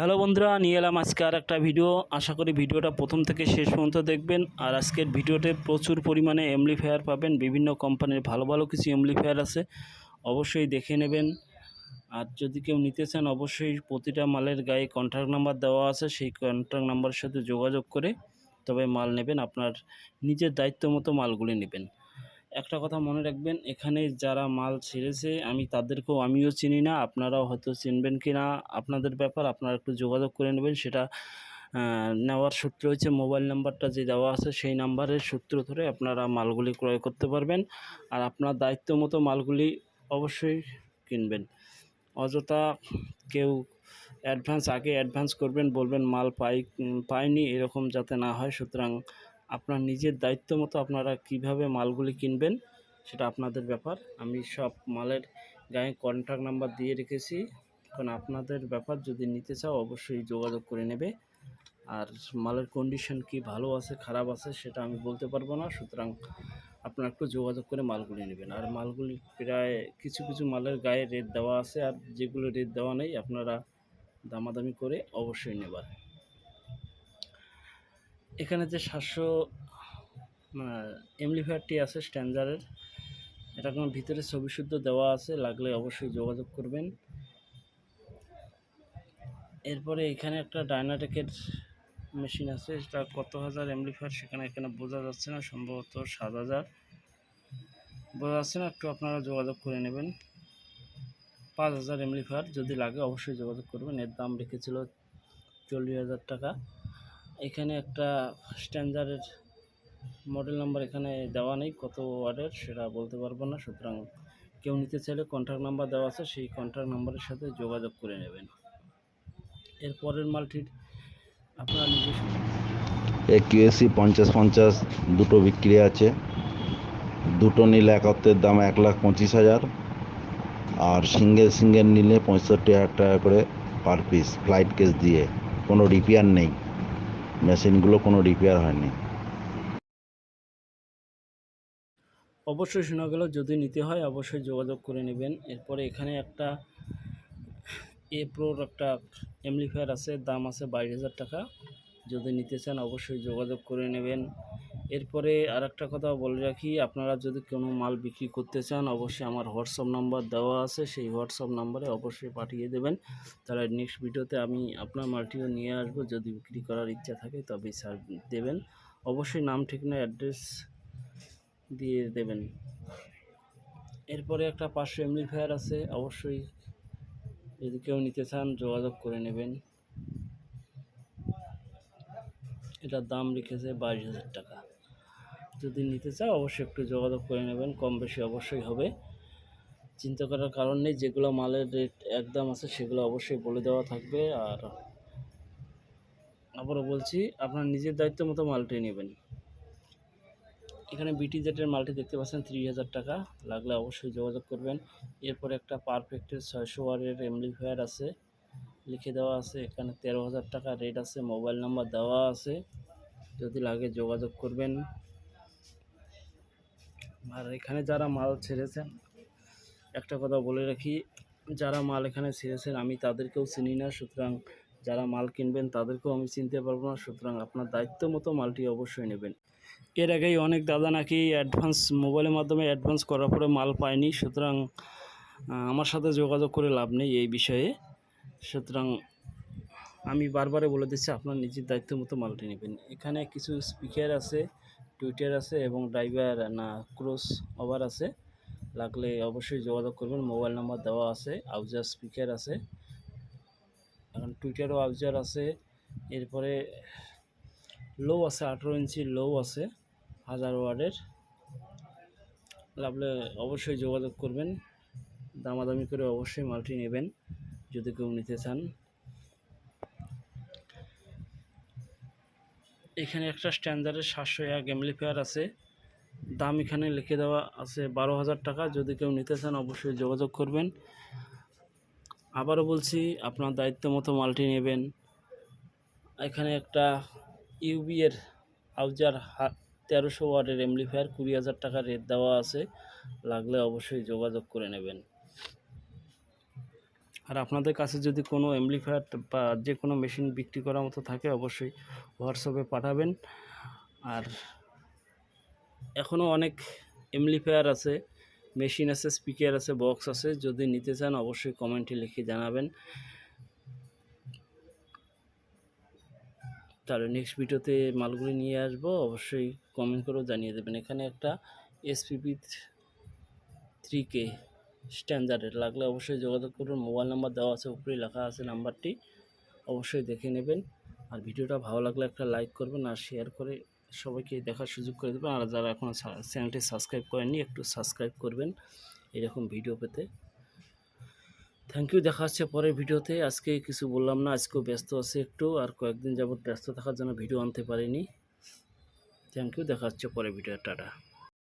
Hello বন্ধুরা, নিয়ে এলাম আজকে আর একটা ভিডিও। আশা করি ভিডিওটা প্রথম থেকে শেষ পর্যন্ত দেখবেন। আর আজকের ভিডিওতে প্রচুর পরিমাণে এমলিফায়ার পাবেন। বিভিন্ন কোম্পানির ভালো ভালো কিছু এমলিফায়ার আছে। অবশ্যই দেখে নেবেন। আর যদি কেউ নিতে চান, অবশ্যই প্রতিটা মালের গায়ে কন্ট্যাক্ট নাম্বার দেওয়া আছে। সেই কন্ট্যাক্ট নাম্বারের সাথে যোগাযোগ করে তবে মাল নেবেন। আপনার নিজের দায়িত্ব মতো মালগুলি নেবেন। একটা কথা মনে রাখবেন, এখানে যারা মাল ছেড়েছে, আমি তাদেরকেও আমিও চিনি না, আপনারাও হয়তো চিনবেন কি না আপনাদের ব্যাপার আপনারা একটু যোগাযোগ করে নেবেন, সেটা নেওয়ার সূত্র হচ্ছে মোবাইল নাম্বারটা যে দেওয়া আছে, সেই নাম্বারের সূত্র ধরে আপনারা মালগুলি ক্রয় করতে পারবেন, আর আপনার দায়িত্ব মতো মালগুলি অবশ্যই কিনবেন। অযথা কেউ অ্যাডভান্স, আগে অ্যাডভান্স করবেন, বলবেন মাল পাই, পাইনি, এরকম যাতে না হয়, সুতরাং আপনার নিজের দায়িত্ব মতো আপনারা কীভাবে মালগুলি কিনবেন, সেটা আপনাদের ব্যাপার। আমি সব মালের গায়ে কন্ট্যাক্ট নাম্বার দিয়ে রেখেছি। কারণ আপনাদের ব্যাপার যদি নিতে চাও, অবশ্যই যোগাযোগ করে নেবে। আর মালের কন্ডিশন কি ভালো আছে, খারাপ আছে, সেটা আমি বলতে পারব না। সুতরাং আপনারা একটু যোগাযোগ করে মালগুলি নেবেন। আর মালগুলি প্রায় কিছু কিছু মালের গায়ে রেট দেওয়া আছে, আর যেগুলো রেট দেওয়া নেই, আপনারা দামাদামি করে অবশ্যই নেবার। এখানে যে সাতশো এমলিফায়ারটি আছে স্ট্যান্ডার্ডের এটা কোনো ভিতরে ছবি শুদ্ধ দেওয়া আছে, লাগলে অবশ্যই যোগাযোগ করবেন। এরপরে এখানে একটা ডায়নাটেকের মেশিন আছে, এটা কত হাজার এমলিফায়ার সেখানে, এখানে বোঝা যাচ্ছে না, সম্ভবত সাত হাজার। বোঝা যাচ্ছে না, একটু আপনারা যোগাযোগ করে নেবেন। পাঁচ হাজার এমলিফায়ার যদি লাগে, অবশ্যই যোগাযোগ করবেন, এর দাম রেখেছিল চল্লিশ হাজার টাকা। এখানে একটা স্ট্যান্ডার্ডের মডেল নাম্বার এখানে দেওয়া নেই, কত ওয়ার্ডের সেটা বলতে পারব না। সুতরাং কেউ নিতে চাইলে কন্ট্যাক্ট নাম্বার দেওয়া আছে, সেই কন্ট্যাক্ট নাম্বারের সাথে যোগাযোগ করে নেবেন। এর পরের মালটির আপনারা নিজস্ব একিউএসি পঞ্চাশ পঞ্চাশ দুটো বিক্রি আছে। দুটো নিলে একত্রের দাম এক লাখ পঁচিশ হাজার, আর সিঙ্গেল সিঙ্গেল নিলে পঁয়ষট্টি হাজার টাকা করে পার পিস ফ্লাইট কেস দিয়ে, কোনো রিপেয়ার নেই। মেশিনগুলো কোনো রিপেয়ার হয়নি। অবশ্যই শোনা গেল, যদি নিতে হয় অবশ্যই যোগাযোগ করে নেবেন। এরপরে এখানে একটা এ প্রোর একটা এমলিফায়ার আছে, দাম আছে বাইশ হাজার টাকা। যদি নিতে চান, অবশ্যই যোগাযোগ করে নেবেন। এরপরে আর একটা কথা বলে রাখি, আপনারা যদি কোনো মাল বিক্রি করতে চান, অবশ্যই আমার হোয়াটসঅ্যাপ নাম্বার দেওয়া আছে, সেই হোয়াটসঅ্যাপ নাম্বারে অবশ্যই পাঠিয়ে দেবেন। তাহলে নেক্সট ভিডিওতে আমি আপনার মালটিও নিয়ে আসব, যদি বিক্রি করার ইচ্ছা থাকে তবেই স্যার দেবেন। অবশ্যই নাম, ঠিকানা অ্যাড্রেস দিয়ে দেবেন। এরপরে একটা পাঁচশো এমলিফায়ার আছে, অবশ্যই যদি কেউ নিতে চান, যোগাযোগ করে নেবেন। এটার দাম লিখেছে বাইশ হাজার টাকা। যদি নিতে চাও, অবশ্যই একটু যোগাযোগ করে নেবেন, কম বেশি অবশ্যই হবে। চিন্তা করার কারণ নেই, যেগুলো মালের রেট একদম আছে, সেগুলো অবশ্যই বলে দেওয়া থাকবে। আর আবারও বলছি, আপনার নিজের দায়িত্ব মতো মালটি নেবেন। এখানে বিটি জেটের মালটি দেখতে পাচ্ছেন, ত্রিশ হাজার টাকা। লাগলে অবশ্যই যোগাযোগ করবেন। এরপরে একটা পারফেক্টের ছয়শো ওয়ারের এমলিফায়ার আছে। লিখে দেওয়া আছে। এখানে তেরো হাজার টাকা রেট আছে মোবাইল নাম্বার দেওয়া আছে। যদি লাগে যোগাযোগ করবেন। আর এখানে যারা মাল ছেড়েছেন, একটা কথা বলে রাখি, যারা মাল এখানে ছেড়েছেন, আমি তাদেরকেও চিনি না, সুতরাং যারা মাল কিনবেন, তাদেরকেও আমি চিনতে পারব না, সুতরাং আপনার দায়িত্ব মতো মালটি অবশ্যই নেবেন। এর আগেই অনেক দাদা নাকি অ্যাডভান্স মোবাইলের মাধ্যমে অ্যাডভান্স করার পরে মাল পায়নি, সুতরাং আমার সাথে যোগাযোগ করে লাভ নেই এই বিষয়ে। সুতরাং আমি বারবারে বলে দিচ্ছি, আপনার নিজের দায়িত্ব মতো মালটি নেবেন। এখানে কিছু স্পিকার আছে টুইটার আছে এবং ড্রাইভার না ক্রস ওভার আছে। লাগলে অবশ্যই যোগাযোগ করবেন মোবাইল নাম্বার দেওয়া আছে, আউজার স্পিকার আছে। এখন টুইটারও আউজার আছে, এরপরে লো আছে, আঠেরো ইঞ্চি লো আছে, হাজার ওয়ার্ডের। লাগলে অবশ্যই যোগাযোগ করবেন, দামাদামি করে অবশ্যই মালটি নেবেন। যদি কেউ নিতে চান। এখানে একটা স্ট্যান্ডার্ডের সাতশো এক এমলিফায়ার আছে। দাম এখানে লিখে দেওয়া আছে বারো হাজার টাকা। যদি কেউ নিতে চান, অবশ্যই যোগাযোগ করবেন। আবারও বলছি, আপনার দায়িত্ব মতো মালটি নেবেন। এখানে একটা ইউবি এর আউজার তেরোশো ওয়ার্ডের এমলিফায়ার কুড়ি হাজার টাকা রেট দেওয়া আছে। লাগলে অবশ্যই যোগাযোগ করে নেবেন। আর আপনাদের কাছে যদি কোনো এমপ্লিফায়ার বা যে কোনো মেশিন বিক্রি করার মতো থাকে, অবশ্যই হোয়াটসঅ্যাপে পাঠাবেন। আর এখনও অনেক এমপ্লিফায়ার আছে মেশিন আছে স্পিকার আছে বক্স আছে। যদি নিতে চান, অবশ্যই কমেন্টে লিখে জানাবেন। তাহলে নেক্সট ভিডিওতে মালগুলি নিয়ে আসব। অবশ্যই কমেন্ট করেও জানিয়ে দেবেন। এখানে একটা এসপিপি থ্রি কে স্ট্যান্ডার্ডের লাগলে অবশ্যই যোগাযোগ করুন। মোবাইল নাম্বার দেওয়া আছে উপরে লেখা আছে নাম্বারটি। অবশ্যই দেখে নেবেন। আর ভিডিওটা ভালো লাগলে একটা লাইক করবেন আর শেয়ার করে সবাইকে দেখার সুযোগ করে দেবেন। আর যারা এখনও চ্যানেলটি সাবস্ক্রাইব করেননি, একটু সাবস্ক্রাইব করবেন এরকম ভিডিও পেতে। থ্যাংক ইউ দেখা হচ্ছে পরের ভিডিওতে আজকে কিছু বললাম না, আজকেও ব্যস্ত আছে একটু। আর কয়েকদিন যাবত ব্যস্ত থাকার জন্য ভিডিও আনতে পারিনি। থ্যাংক ইউ দেখা হচ্ছে পরের ভিডিও টাটা।